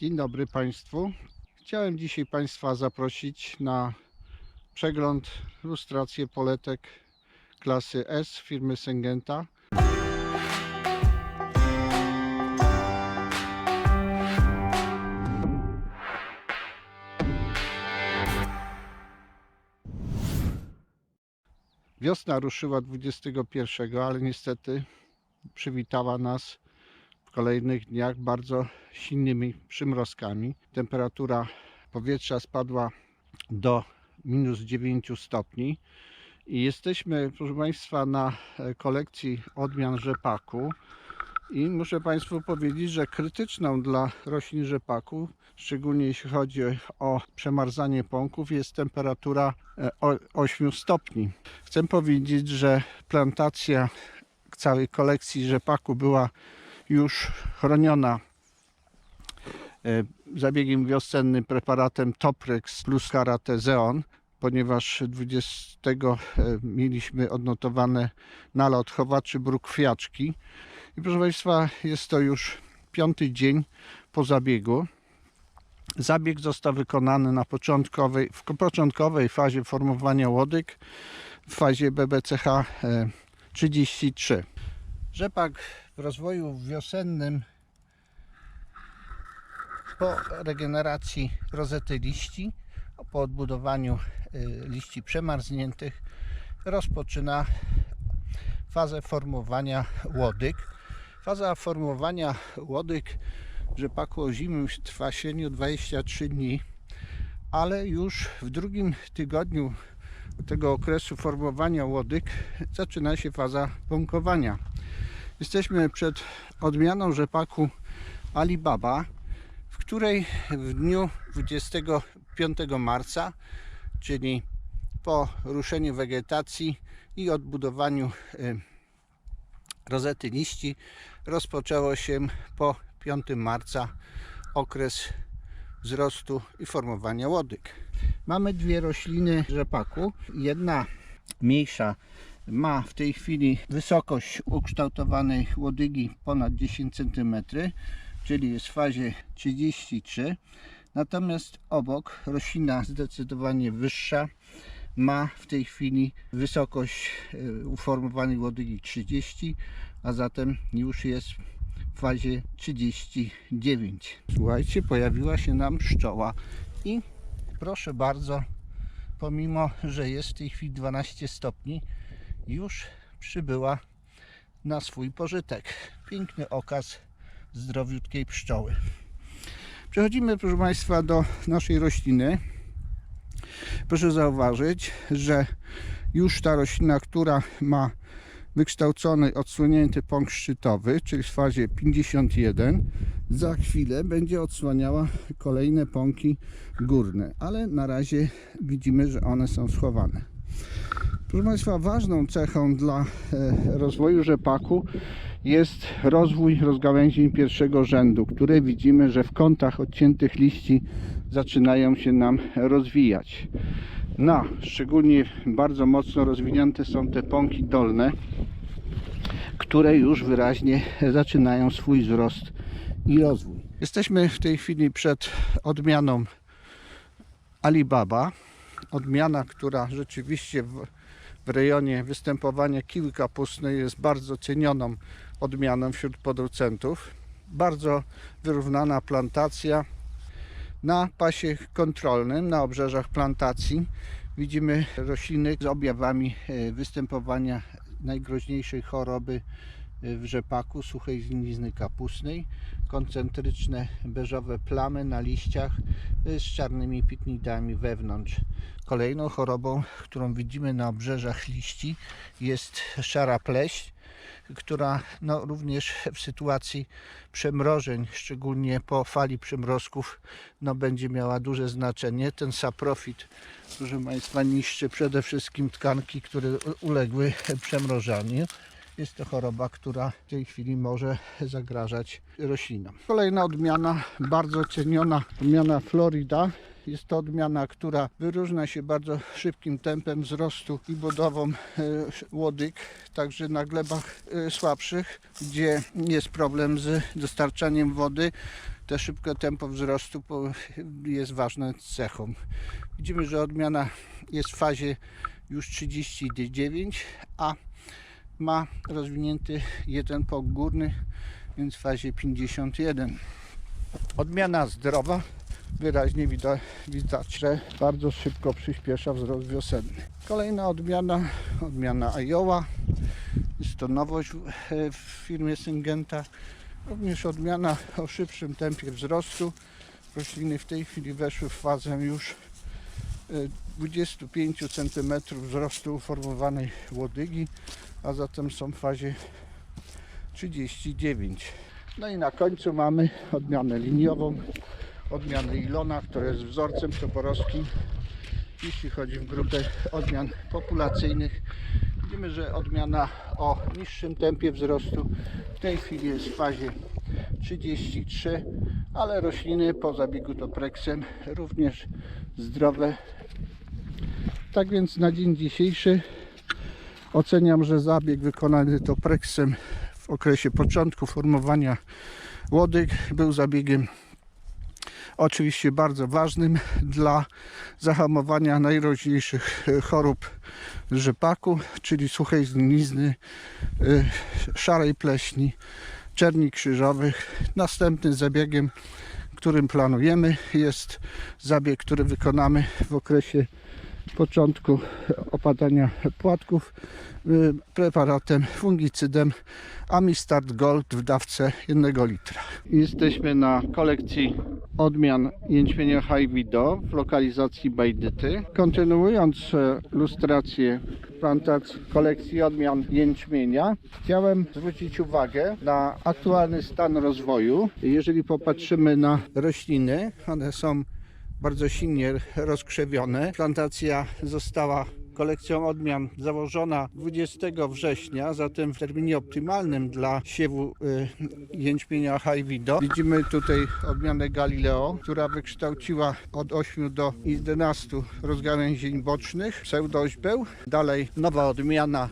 Dzień dobry Państwu. Chciałem dzisiaj Państwa zaprosić na przegląd, lustrację poletek klasy S firmy Syngenta. Wiosna ruszyła 21, ale niestety przywitała nas kolejnych dniach bardzo silnymi przymrozkami. Temperatura powietrza spadła do minus 9 stopni. I jesteśmy, proszę Państwa, na e, kolekcji odmian rzepaku. I muszę Państwu powiedzieć, że krytyczną dla roślin rzepaku, szczególnie jeśli chodzi o przemarzanie pąków, jest temperatura e, o- 8 stopni. Chcę powiedzieć, że plantacja całej kolekcji rzepaku była już chroniona e, zabiegiem wiosennym preparatem Toprex plus Karate Zeon, ponieważ 20 e, mieliśmy odnotowane nalot chowaczy bruk kwiaczki. I proszę Państwa, jest to już piąty dzień po zabiegu. Zabieg został wykonany na początkowej, w początkowej fazie formowania łodyg, w fazie BBCH e, 33. Rzepak w rozwoju wiosennym po regeneracji rozety liści, po odbudowaniu y, liści przemarzniętych rozpoczyna fazę formowania łodyg. Faza formowania łodyg w rzepaku ozimym trwa średnio 23 dni, ale już w drugim tygodniu tego okresu formowania łodyg zaczyna się faza pąkowania. Jesteśmy przed odmianą rzepaku Alibaba, w której w dniu 25 marca, czyli po ruszeniu wegetacji i odbudowaniu y, rozety liści, rozpoczęło się po 5 marca okres wzrostu i formowania łodyg. Mamy dwie rośliny rzepaku. Jedna mniejsza ma w tej chwili wysokość ukształtowanej łodygi ponad 10 cm, czyli jest w fazie 33. Natomiast obok roślina zdecydowanie wyższa ma w tej chwili wysokość e, uformowanej łodygi 30, a zatem już jest w fazie 39. Słuchajcie, pojawiła się nam pszczoła i proszę bardzo, pomimo, że jest w tej chwili 12 stopni, już przybyła na swój pożytek. Piękny okaz zdrowiutkiej pszczoły. Przechodzimy, proszę Państwa, do naszej rośliny. Proszę zauważyć, że już ta roślina, która ma wykształcony, odsłonięty pąk szczytowy, czyli w fazie 51, za chwilę będzie odsłaniała kolejne pąki górne, ale na razie widzimy, że one są schowane. Proszę Państwa, ważną cechą dla e, rozwoju rzepaku jest rozwój rozgałęzień pierwszego rzędu, które widzimy, że w kątach odciętych liści zaczynają się nam rozwijać. Na szczególnie bardzo mocno rozwinięte są te pąki dolne, które już wyraźnie zaczynają swój wzrost i rozwój. Jesteśmy w tej chwili przed odmianą Alibaba. Odmiana, która rzeczywiście w, w rejonie występowania kiły kapustnej jest bardzo cenioną odmianą wśród producentów. Bardzo wyrównana plantacja. Na pasie kontrolnym, na obrzeżach plantacji widzimy rośliny z objawami e, występowania najgroźniejszej choroby w rzepaku, suchej zgnizny kapustnej, koncentryczne beżowe plamy na liściach e, z czarnymi pitnidami wewnątrz. Kolejną chorobą, którą widzimy na obrzeżach liści jest szara pleść, która no, również w sytuacji przemrożeń, szczególnie po fali przymrozków, no, będzie miała duże znaczenie. Ten saprofit, proszę Państwa, niszczy przede wszystkim tkanki, które uległy przemrożaniu. Jest to choroba, która w tej chwili może zagrażać roślinom. Kolejna odmiana, bardzo ceniona odmiana Florida. Jest to odmiana, która wyróżnia się bardzo szybkim tempem wzrostu i budową e, łodyg, także na glebach e, słabszych, gdzie jest problem z dostarczaniem wody. te szybkie tempo wzrostu jest ważną cechą. Widzimy, że odmiana jest w fazie już 39, a ma rozwinięty jeden pok górny, więc w fazie 51. Odmiana zdrowa, wyraźnie widać, widać, że bardzo szybko przyspiesza wzrost wiosenny. Kolejna odmiana, odmiana Iowa. Jest to nowość w- w firmie Syngenta. Również odmiana o szybszym tempie wzrostu. Rośliny w tej chwili weszły w fazę już y, 25 cm wzrostu uformowanej łodygi, a zatem są w fazie 39. No i na końcu mamy odmianę liniową, odmianę Ilona, która jest wzorcem toporowskim, jeśli chodzi w grupę odmian populacyjnych. Widzimy, że odmiana o niższym tempie wzrostu w tej chwili jest w fazie 33, ale rośliny po zabiegu topreksem również zdrowe. Tak więc na dzień dzisiejszy oceniam, że zabieg wykonany topreksem w okresie początku formowania łodyg był zabiegiem oczywiście bardzo ważnym dla zahamowania najgroźniejszych e, chorób rzepaku, czyli suchej zgnizny, y, szarej pleśni, czerni krzyżowych. Następnym zabiegiem, którym planujemy jest zabieg, który wykonamy w okresie początku opadania płatków y, preparatem fungicydem Amistart Gold w dawce 1 litra. Jesteśmy na kolekcji odmian jęczmienia Hajwido w lokalizacji Bajdyty. Kontynuując e, lustrację plantacji kolekcji odmian jęczmienia, chciałem zwrócić uwagę na aktualny stan rozwoju. Jeżeli popatrzymy na rośliny, one są bardzo silnie rozkrzewione. Plantacja została kolekcją odmian założona 20 września, zatem w terminie optymalnym dla siewu y, jęczmienia Hajwido. Widzimy tutaj odmianę Galileo, która wykształciła od 8 do 11 rozgałęzień bocznych, pseudoźbeł. Dalej nowa odmiana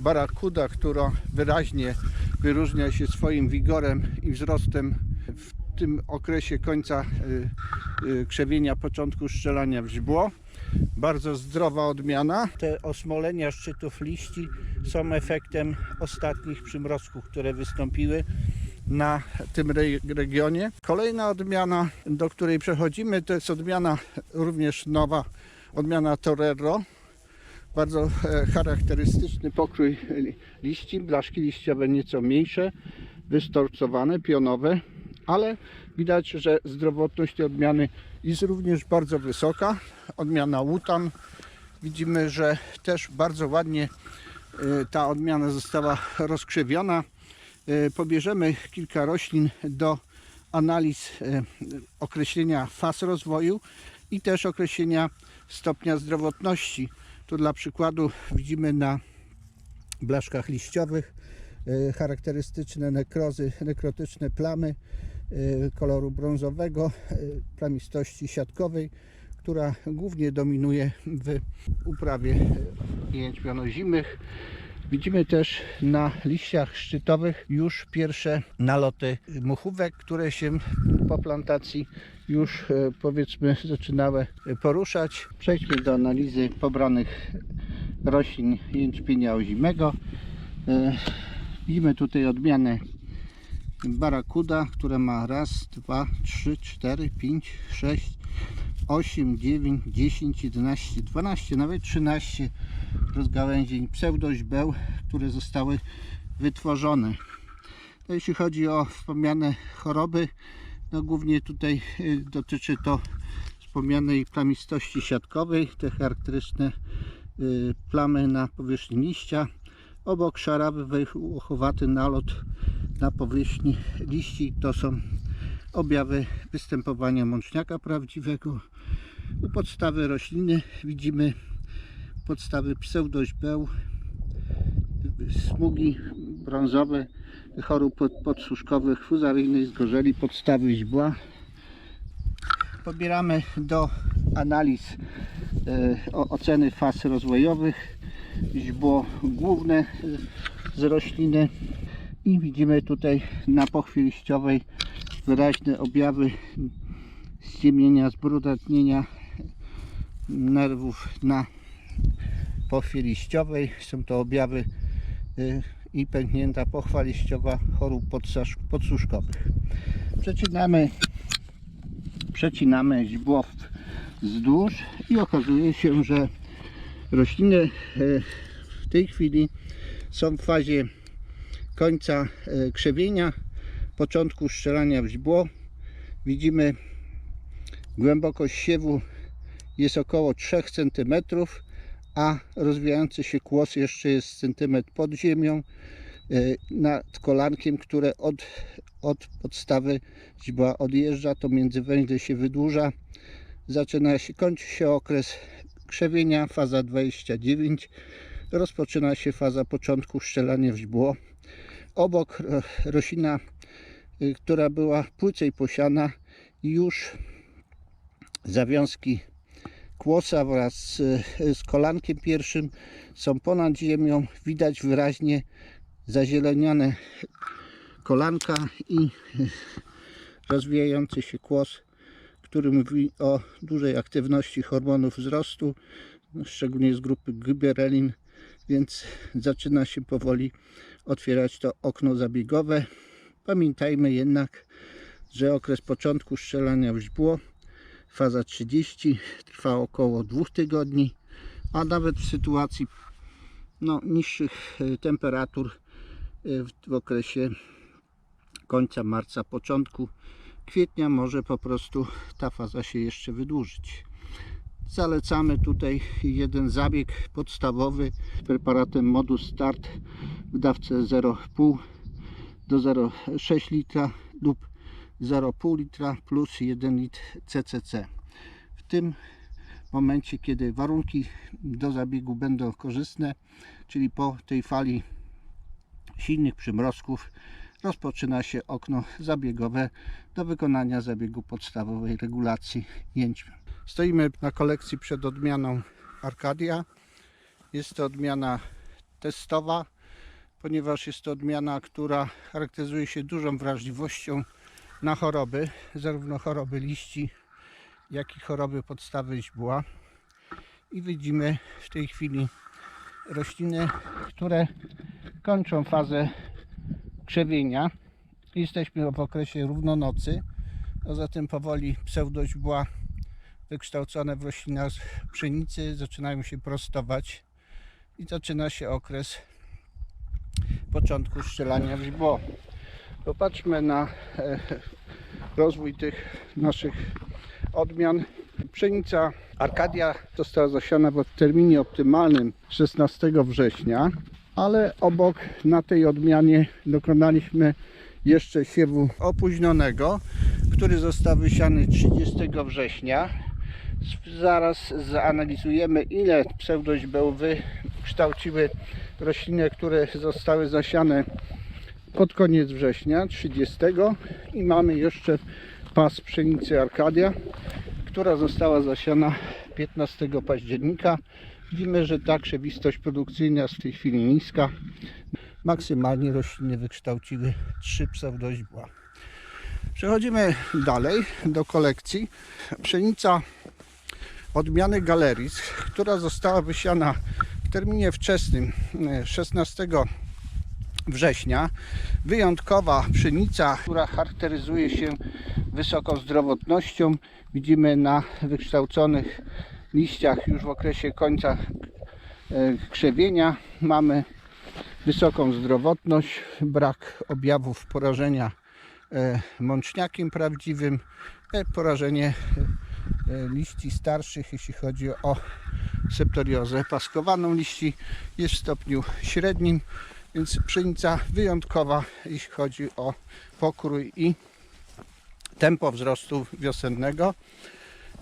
Barakuda, która wyraźnie wyróżnia się swoim wigorem i wzrostem tym okresie końca y, y, krzewienia, początku strzelania w. Bardzo zdrowa odmiana. Te osmolenia szczytów liści są efektem ostatnich przymrozków, które wystąpiły na tym re- regionie. Kolejna odmiana, do której przechodzimy, to jest odmiana również nowa, odmiana Torero. Bardzo e, charakterystyczny pokrój li- liści, blaszki liściowe nieco mniejsze, wystorcowane, pionowe, ale widać, że zdrowotność tej odmiany jest również bardzo wysoka. Odmiana Łutan. Widzimy, że też bardzo ładnie e, ta odmiana została rozkrzewiona. E, Pobierzemy kilka roślin do analiz e, określenia faz rozwoju i też określenia stopnia zdrowotności. Tu dla przykładu widzimy na blaszkach liściowych charakterystyczne nekrozy, nekrotyczne plamy koloru brązowego, e, plamistości siatkowej, która głównie dominuje w uprawie jęczmiano-zimych. Widzimy też na liściach szczytowych już pierwsze naloty muchówek, które się po plantacji już e, powiedzmy zaczynały poruszać. Przejdźmy do analizy pobranych roślin jęczmienia ozimego. Widzimy tutaj odmianę Barakuda, która ma raz, dwa, trzy, cztery, pięć, sześć, osiem, dziewięć, dziesięć, jedenaście, dwanaście, nawet 13 rozgałęzień pseudoźbeł, które zostały wytworzone. No, jeśli chodzi o wspomniane choroby, no głównie tutaj y, dotyczy to wspomnianej plamistości siatkowej, te charakterystyczne y, plamy na powierzchni liścia. Obok szarawy wychuchowaty nalot na powierzchni liści. To są objawy występowania mączniaka prawdziwego. U podstawy rośliny widzimy podstawy pseudoźbeł, smugi brązowe chorób pod- podsłuszkowych, fuzaryjnej zgorzeli, podstawy źbła. Pobieramy do analiz e, oceny faz rozwojowych źbło główne z rośliny. I widzimy tutaj na pochwie liściowej wyraźne objawy ściemnienia, zbrudotnienia nerwów na pochwie liściowej. Są to objawy y, i pęknięta pochwa liściowa chorób podsuszkowych. Przecinamy, przecinamy źdźbło wzdłuż i okazuje się, że rośliny y, w tej chwili są w fazie końca y, krzewienia, początku strzelania w źdźbło. Widzimy głębokość siewu jest około 3 cm, a rozwijający się kłos jeszcze jest centymetr pod ziemią y, nad kolankiem, które od, od podstawy źdźbła odjeżdża, to międzywęźle się wydłuża. Zaczyna się, kończy się okres krzewienia, faza 29. Rozpoczyna się faza początku szczelania w źdźbło. Obok ro- roślina, y, która była płycej posiana, już zawiązki kłosa wraz z, z kolankiem pierwszym są ponad ziemią. Widać wyraźnie zazielenione kolanka i rozwijający się kłos, który mówi o dużej aktywności hormonów wzrostu, szczególnie z grupy gibberellin, więc zaczyna się powoli otwierać to okno zabiegowe. Pamiętajmy jednak, że okres początku strzelania w źdźbło faza 30 trwa około 2 tygodni, a nawet w sytuacji no, niższych e, temperatur e, w okresie końca marca, początku kwietnia może po prostu ta faza się jeszcze wydłużyć. Zalecamy tutaj jeden zabieg podstawowy z preparatem Modus Start w dawce 0,5 do 0,6 litra lub 0,5 litra plus 1 litr CCC. W tym momencie, kiedy warunki do zabiegu będą korzystne, czyli po tej fali silnych przymrozków, rozpoczyna się okno zabiegowe do wykonania zabiegu podstawowej regulacji jęczmiu. Stoimy na kolekcji przed odmianą Arcadia. Jest to odmiana testowa, ponieważ jest to odmiana, która charakteryzuje się dużą wrażliwością na choroby, zarówno choroby liści, jak i choroby podstawy źdźbła. I widzimy w tej chwili rośliny, które kończą fazę krzewienia. Jesteśmy w okresie równonocy. Poza tym powoli pseudoźdźbła wykształcone w roślinach pszenicy zaczynają się prostować i zaczyna się okres początku strzelania w. Popatrzmy na e, rozwój tych naszych odmian. Pszenica Arkadia została zasiana w terminie optymalnym 16 września, ale obok na tej odmianie dokonaliśmy jeszcze siewu opóźnionego, który został wysiany 30 września. Zaraz zanalizujemy ile pseudoźbeł wykształciły rośliny, które zostały zasiane pod koniec września 30 i mamy jeszcze pas pszenicy Arkadia, która została zasiana 15 października. Widzimy, że ta krzewistość produkcyjna jest w tej chwili niska. Maksymalnie rośliny wykształciły trzy pseudoźdźbła. Przechodzimy dalej do kolekcji. Pszenica odmiany Galeris, która została wysiana w terminie wczesnym e, 16 września. Wyjątkowa pszenica, która charakteryzuje się wysoką zdrowotnością. Widzimy na wykształconych liściach już w okresie końca e, krzewienia mamy wysoką zdrowotność, brak objawów porażenia e, mączniakiem prawdziwym, e, porażenie e, liści starszych, jeśli chodzi o septoriozę paskowaną liści jest w stopniu średnim, więc pszenica wyjątkowa, jeśli chodzi o pokrój i tempo wzrostu wiosennego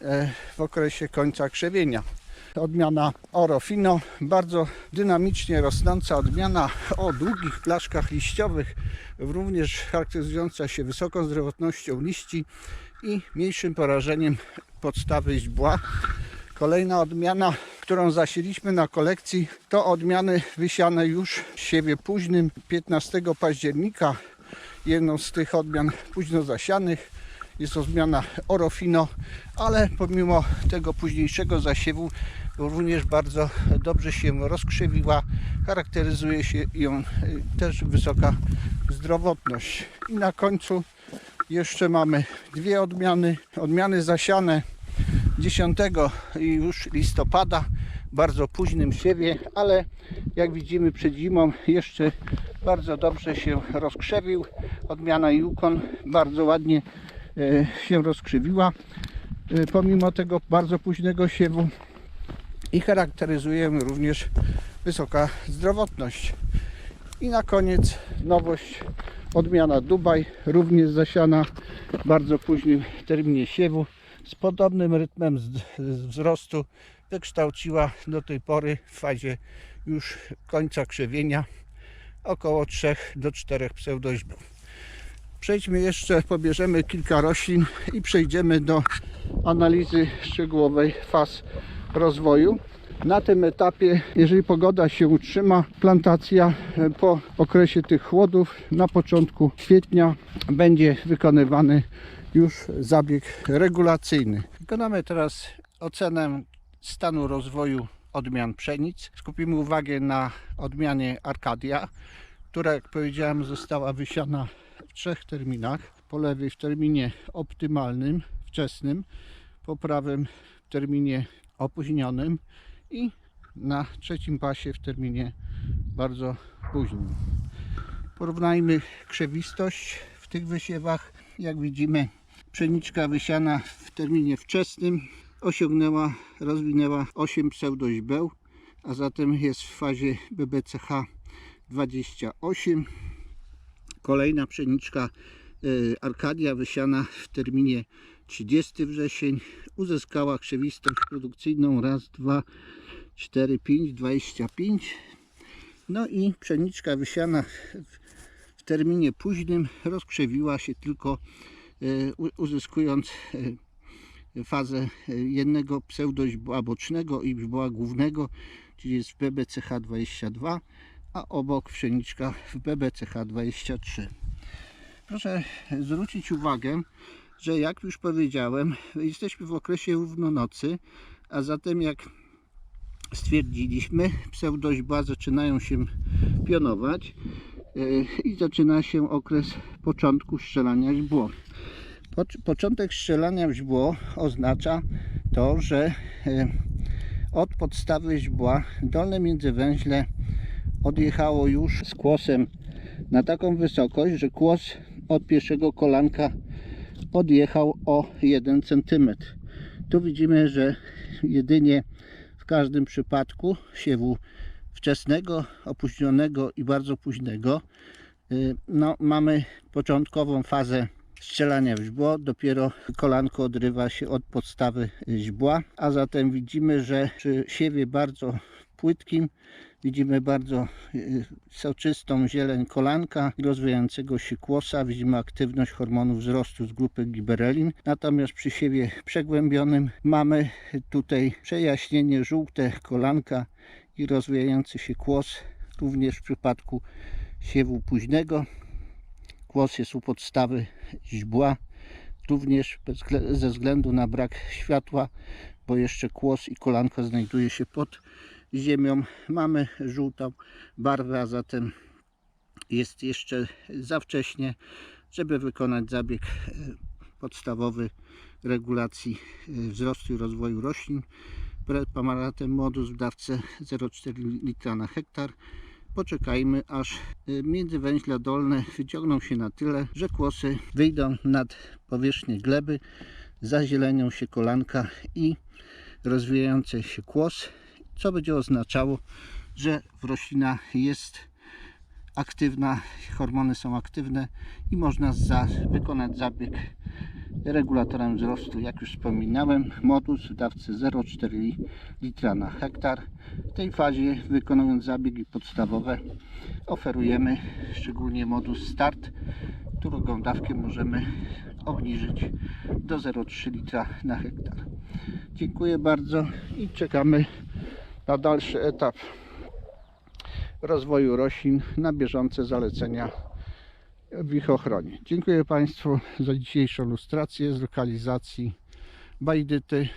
e, w okresie końca krzewienia. Odmiana Orofino, bardzo dynamicznie rosnąca odmiana o długich blaszkach liściowych, również charakteryzująca się wysoką zdrowotnością liści i mniejszym porażeniem podstawy źdźbła. Kolejna odmiana którą zasieliśmy na kolekcji, to odmiany wysiane już w siewie późnym 15 października. Jedną z tych odmian późno zasianych jest to zmiana Orofino, ale pomimo tego późniejszego zasiewu również bardzo dobrze się rozkrzewiła. Charakteryzuje się ją y, też wysoka zdrowotność. I na końcu jeszcze mamy dwie odmiany. Odmiany zasiane 10 i już listopada, bardzo późnym siewie, ale jak widzimy przed zimą jeszcze bardzo dobrze się rozkrzewił. Odmiana Yukon bardzo ładnie e, się rozkrzewiła e, pomimo tego bardzo późnego siewu i charakteryzuje ją również wysoka zdrowotność. I na koniec nowość odmiana Dubaj, również zasiana w bardzo późnym terminie siewu z podobnym rytmem wzrostu wykształciła do tej pory w fazie już końca krzewienia około 3 do 4 pseudoźbów. Przejdźmy jeszcze, pobierzemy kilka roślin i przejdziemy do analizy szczegółowej faz rozwoju. Na tym etapie, jeżeli pogoda się utrzyma, plantacja e, po okresie tych chłodów na początku kwietnia będzie wykonywany już zabieg regulacyjny. Wykonamy teraz ocenę stanu rozwoju odmian pszenic. Skupimy uwagę na odmianie Arcadia, która jak powiedziałem została wysiana w trzech terminach. Po lewej w terminie optymalnym, wczesnym, po prawym w terminie opóźnionym i na trzecim pasie w terminie bardzo późnym. Porównajmy krzewistość w tych wysiewach. Jak widzimy, pszeniczka wysiana w terminie wczesnym osiągnęła, rozwinęła 8 pseudoźbeł, a zatem jest w fazie BBCH 28. Kolejna pszeniczka y, Arkadia wysiana w terminie 30 wrzesień uzyskała krzewistość produkcyjną raz, dwa, 4, 5, 25. No i pszeniczka wysiana w terminie późnym rozkrzewiła się tylko u- uzyskując y, fazę y, jednego pseudoźbła bocznego i źbła głównego, czyli jest w BBCH 22, a obok pszeniczka w BBCH 23. Proszę zwrócić uwagę, że jak już powiedziałem, jesteśmy w okresie równonocy, a zatem jak stwierdziliśmy, pseudoźba zaczynają się pionować i zaczyna się okres początku strzelania źbło. Pocz- Początek strzelania w źbło oznacza to, że yy, od podstawy źbła dolne międzywęźle odjechało już z kłosem na taką wysokość, że kłos od pierwszego kolanka odjechał o 1 cm. Tu widzimy, że jedynie w każdym przypadku siewu wczesnego, opóźnionego i bardzo późnego y, no, mamy początkową fazę strzelania w źbło, dopiero kolanko odrywa się od podstawy źbła, a zatem widzimy, że przy siewie bardzo płytkim widzimy bardzo y, soczystą zieleń kolanka rozwijającego się kłosa. Widzimy aktywność hormonów wzrostu z grupy giberelin. Natomiast przy siewie przegłębionym mamy tutaj przejaśnienie żółte kolanka i rozwijający się kłos. Również w przypadku siewu późnego kłos jest u podstawy źbła. Również ze względu na brak światła, bo jeszcze kłos i kolanko znajduje się pod ziemią. Mamy żółtą barwę, a zatem jest jeszcze za wcześnie, żeby wykonać zabieg e, podstawowy regulacji e, wzrostu i rozwoju roślin. Preparatem modus w dawce 0,4 litra na hektar. Poczekajmy aż e, międzywęźla dolne wyciągną się na tyle, że kłosy wyjdą nad powierzchnię gleby, zazielenią się kolanka i rozwijający się kłos co będzie oznaczało, że roślina jest aktywna, hormony są aktywne i można za, wykonać zabieg regulatorem wzrostu, jak już wspominałem, modus w dawce 0,4 litra na hektar. W tej fazie wykonując zabiegi podstawowe oferujemy szczególnie modus start, którą dawkę możemy obniżyć do 0,3 litra na hektar. Dziękuję bardzo i czekamy na dalszy etap rozwoju roślin na bieżące zalecenia w ich ochronie. Dziękuję Państwu za dzisiejszą ilustrację z lokalizacji Bajdyty.